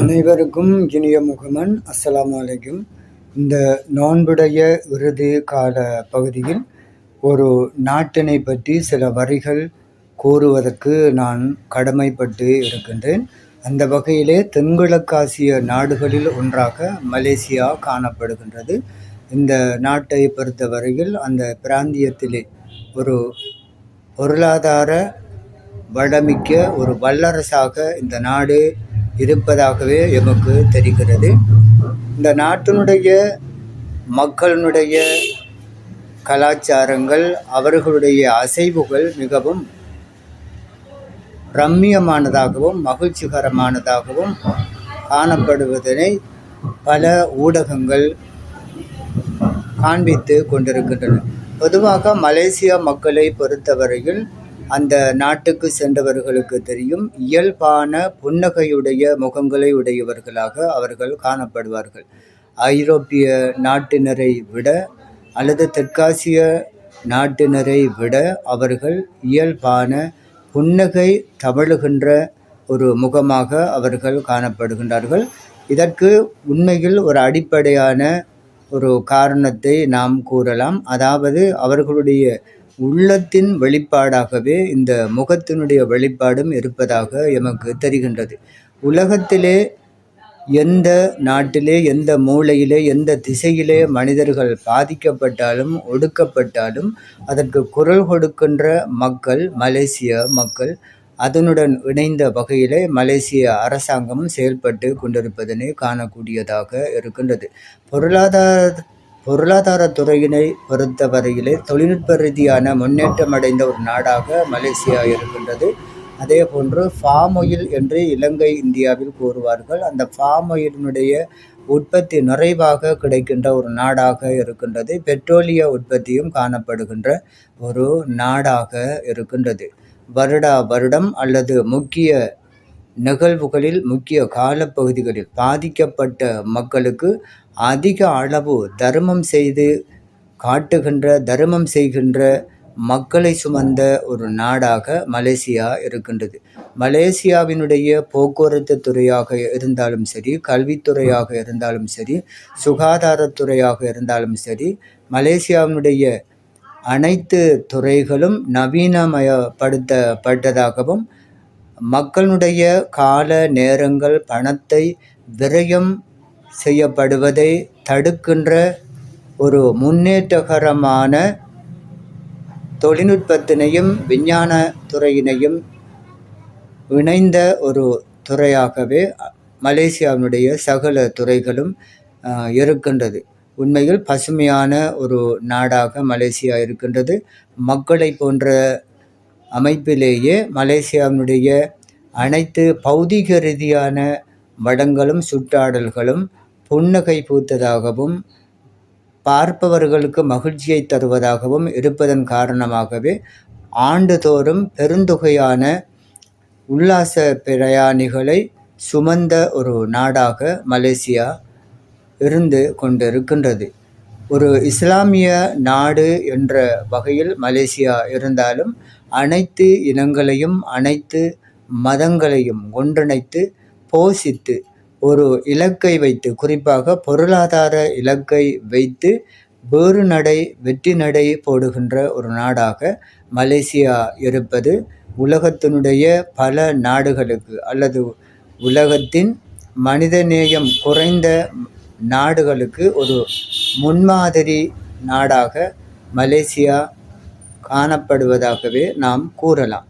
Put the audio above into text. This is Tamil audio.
அனைவருக்கும் இனிய முகமன் அஸ்ஸலாமு அலைக்கும். இந்த நோன்புடைய இறுதி கால பகுதியில் ஒரு நாட்டினை பற்றி சில வரிகள் கூறுவதற்கு நான் கடமைப்பட்டு இருக்கின்றேன். அந்த வகையிலே தென்கிழக்காசிய நாடுகளில் ஒன்றாக மலேசியா காணப்படுகின்றது. இந்த நாட்டை பொறுத்தவரையில் அந்த பிராந்தியத்திலே ஒரு பொருளாதார வளமிக்க ஒரு வல்லரசாக இந்த நாடு இருப்பதாகவே எமக்கு தெரிகிறது. இந்த நாட்டினுடைய மக்களினுடைய கலாச்சாரங்கள் அவர்களுடைய அசைவுகள் மிகவும் ரம்மியமானதாகவும் மகிழ்ச்சிகரமானதாகவும் காணப்படுவதனை பல ஊடகங்கள் காண்பித்து கொண்டிருக்கின்றன. பொதுவாக மலேசிய மக்களை பொறுத்தவரையில் அந்த நாட்டுக்கு சென்றவர்களுக்கு தெரியும். இயல்பான புன்னகையுடைய முகங்களை உடையவர்களாக அவர்கள் காணப்படுவார்கள். ஐரோப்பிய நாட்டினரை விட அல்லது தெற்காசிய நாட்டினரை விட அவர்கள் இயல்பான புன்னகை தமிழுகின்ற ஒரு முகமாக அவர்கள் காணப்படுகின்றார்கள். இதற்கு உண்மையில் ஒரு அடிப்படையான ஒரு காரணத்தை நாம் கூறலாம். அதாவது அவர்களுடைய உள்ளத்தின் வெளிப்பாடாகவே இந்த முகத்தினுடைய வெளிப்பாடும் இருப்பதாக எமக்கு தெரிகின்றது. உலகத்திலே எந்த நாட்டிலே எந்த மூலையிலே எந்த திசையிலே மனிதர்கள் பாதிக்கப்பட்டாலும் ஒடுக்கப்பட்டாலும் அதற்கு குரல் கொடுக்கின்ற மக்கள் மலேசிய மக்கள் அதனுடன் இணைந்த வகையிலே மலேசிய அரசாங்கமும் செயல்பட்டு கொண்டிருப்பதனை காணக்கூடியதாக இருக்கின்றது. பொருளாதார பொருளாதார துறையினை பொறுத்தவரையிலே தொழில்நுட்ப ரீதியான முன்னேற்றம் அடைந்த ஒரு நாடாக மலேசியா இருக்கின்றது. அதே போன்று ஃபார்ம் ஒயில் என்று இலங்கை இந்தியாவில் கூறுவார்கள். அந்த ஃபார்ம் ஒயிலினுடைய உற்பத்தி நிறைவாக கிடைக்கின்ற ஒரு நாடாக இருக்கின்றது. பெட்ரோலிய உற்பத்தியும் காணப்படுகின்ற ஒரு நாடாக இருக்கின்றது. வருடா வருடம் அல்லது முக்கிய நிகழ்வுகளில் முக்கிய காலப்பகுதிகளில் பாதிக்கப்பட்ட மக்களுக்கு அதிக அளவு தர்மம் செய்து காட்டுகின்ற தர்மம் செய்கின்ற மக்களை சுமந்த ஒரு நாடாக மலேசியா இருக்கின்றது. மலேசியாவினுடைய போக்குவரத்து துறையாக இருந்தாலும் சரி கல்வித்துறையாக இருந்தாலும் சரி சுகாதாரத்துறையாக இருந்தாலும் சரி மலேசியாவினுடைய அனைத்து துறைகளும் நவீனமயப்படுத்தப்பட்டதாகவும் மக்களுடைய கால நேரங்கள் பணத்தை விரயம் செய்யப்படுவதை தடுக்கின்ற ஒரு முன்னேற்றகரமான தொழில்நுட்பத்தினையும் விஞ்ஞான துறையினையும் இணைந்த ஒரு துறையாகவே மலேசியாவினுடைய சகல துறைகளும் இருக்கின்றது. உண்மையில் பசுமையான ஒரு நாடாக மலேசியா இருக்கின்றது. மக்களை போன்ற அமைப்பிலேயே மலேசியாவினுடைய அனைத்து பௌதிக ரீதியான வடங்களும் சுற்றாடல்களும் புன்னகை பூத்ததாகவும் பார்ப்பவர்களுக்கு மகிழ்ச்சியை தருவதாகவும் இருப்பதன் காரணமாகவே ஆண்டுதோறும் பெருந்தொகையான உல்லாச பிரயாணிகளை சுமந்த ஒரு நாடாக மலேசியா இருந்து கொண்டிருக்கின்றது. ஒரு இஸ்லாமிய நாடு என்ற வகையில் மலேசியா இருந்தாலும் அனைத்து இனங்களையும் அனைத்து மதங்களையும் ஒன்றிணைத்து போஷித்து ஒரு இலக்கை வைத்து குறிப்பாக பொருளாதார இலக்கை வைத்து வேறு நடை வெற்றி நடை போடுகின்ற ஒரு நாடாக மலேசியா இருப்பது உலகத்தினுடைய பல நாடுகளுக்கு அல்லது உலகத்தின் மனிதநேயம் குறைந்த நாடுகளுக்கு ஒரு முன்மாதிரி நாடாக மலேசியா காணப்படுவதாகவே நாம் கூறலாம்.